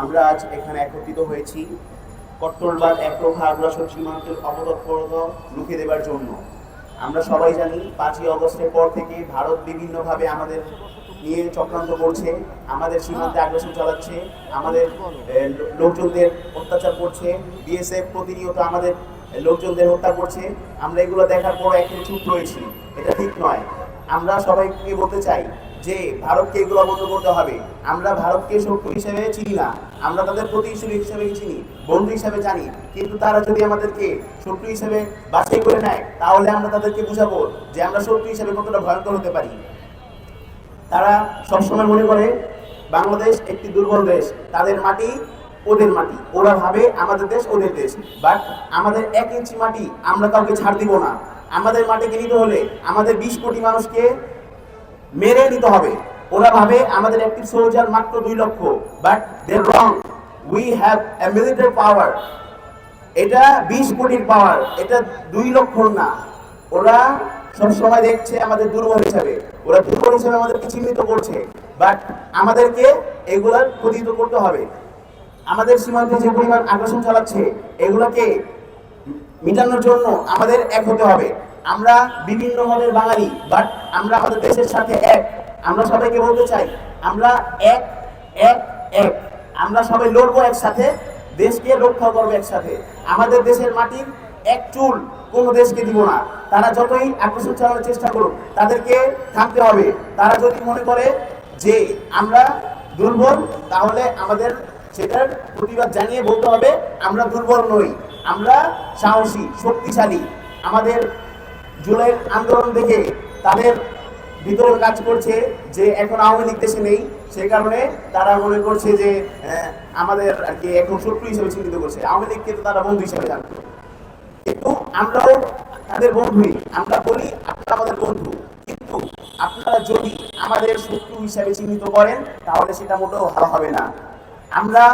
আমরা আজ এখানে একত্রিত হয়েছি। কট্টরবাদ একরোখা আগ্রাসন সীমান্তের অবতৎপরতা রুখে দেবার জন্য। আমরা সবাই জানি, পাঁচই অগস্টের পর থেকে ভারত বিভিন্নভাবে আমাদের নিয়ে চক্রান্ত করছে, আমাদের সীমান্তে আগ্রাসন চালাচ্ছে, আমাদের লোকজনদের অত্যাচার করছে, বিএসএফ প্রতিনিয়ত আমাদের লোকজনদের হত্যা করছে। আমরা এগুলো দেখার পর এখন চুপ রয়েছি, এটা ঠিক নয়। আমরা সবাইকে বলতে চাই যে ভারতকে এগুলো বন্ধ করতে হবে। আমরা ভারতকে শত্রু হিসেবে চিনি না। আমরা তাদের প্রতিবেশী হিসেবে চিনি, বন্ধু হিসেবে জানি। কিন্তু তারা যদি আমাদেরকে শত্রু হিসেবে বাছাই করে নেয়, তাহলে আমরা তাদেরকে বুঝাবো যে আমরা শত্রু হিসেবে কতটা ভয়ঙ্কর হতে পারি। তারা সবসময় মনে করে, বাংলাদেশ একটি দুর্বল দেশ। তাদের মাটি ওদের মাটি। ওরা ভাবে আমাদের দেশ ওদের দেশ। বাট আমাদের এক ইঞ্চি মাটি আমরা কাউকে ছাড় দিব না। আমাদের মাটিকে নিতে হলে আমাদের বিশ কোটি মানুষকে মেরে নিতে হবে। ওরা ভাবে আমাদের একটি সোলজার মাত্র দুই লক্ষ but they wrong we have a military power এটা বিশ কোটির পাওয়ার এটা দুই লক্ষ না। ওরা সবসময় দেখছে আমাদের দুর্বল হিসাবে। ওরা দুর্বল হিসাবে আমাদেরকে চিহ্নিত করছে বাট আমাদেরকে এগুলার প্রতিহিত করতে হবে। আমাদের সীমান্তে যে পরিমাণ আগ্রাসন চালাচ্ছে, এগুলোকে মিটানোর জন্য আমাদের এক হতে হবে। আমরা বিভিন্ন মনের বাঙালি বাট আমরা আমাদের দেশের সাথে এক। আমরা সবাইকে বলতে চাই, আমরা এক এক এক। আমরা সবাই লড়বো একসাথে, দেশকে রক্ষা করব একসাথে। আমাদের দেশের মাটির এক চুল কোনো দেশকে দিব না। তারা যতই আগ্রাসন চালানোর চেষ্টা করুক, তাদেরকে থামতে হবে। তারা যদি মনে করে যে আমরা দুর্বল, তাহলে আমাদের সেটার প্রতিবাদ জানিয়ে বলতে হবে, আমরা দুর্বল নই। আমরা সাহসী, শক্তিশালী। আমাদের জুলাইয়ের আন্দোলন দেখে তাদের ভিতরে কাজ করছে যে এখন আওয়ামী লীগ দেশে নেই, সেই কারণে তারা মনে করছে যে আমাদের আর কি এখন শত্রু হিসেবে চিহ্নিত করছে। আওয়ামী লীগকে তো তারা বন্ধু হিসেবে জানতো কিন্তু আমরাও তাদের বন্ধুই। আমরা বলি আপনারা আমাদের বন্ধু। কিন্তু আপনারা যদি আমাদের শত্রু হিসাবে চিহ্নিত করেন, তাহলে সেটা মোটেও ভালো হবে না। আমরা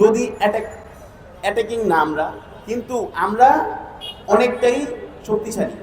যদি অ্যাটাক অ্যাটাকিং না আমরা, কিন্তু আমরা অনেকটাই শক্তিশালী।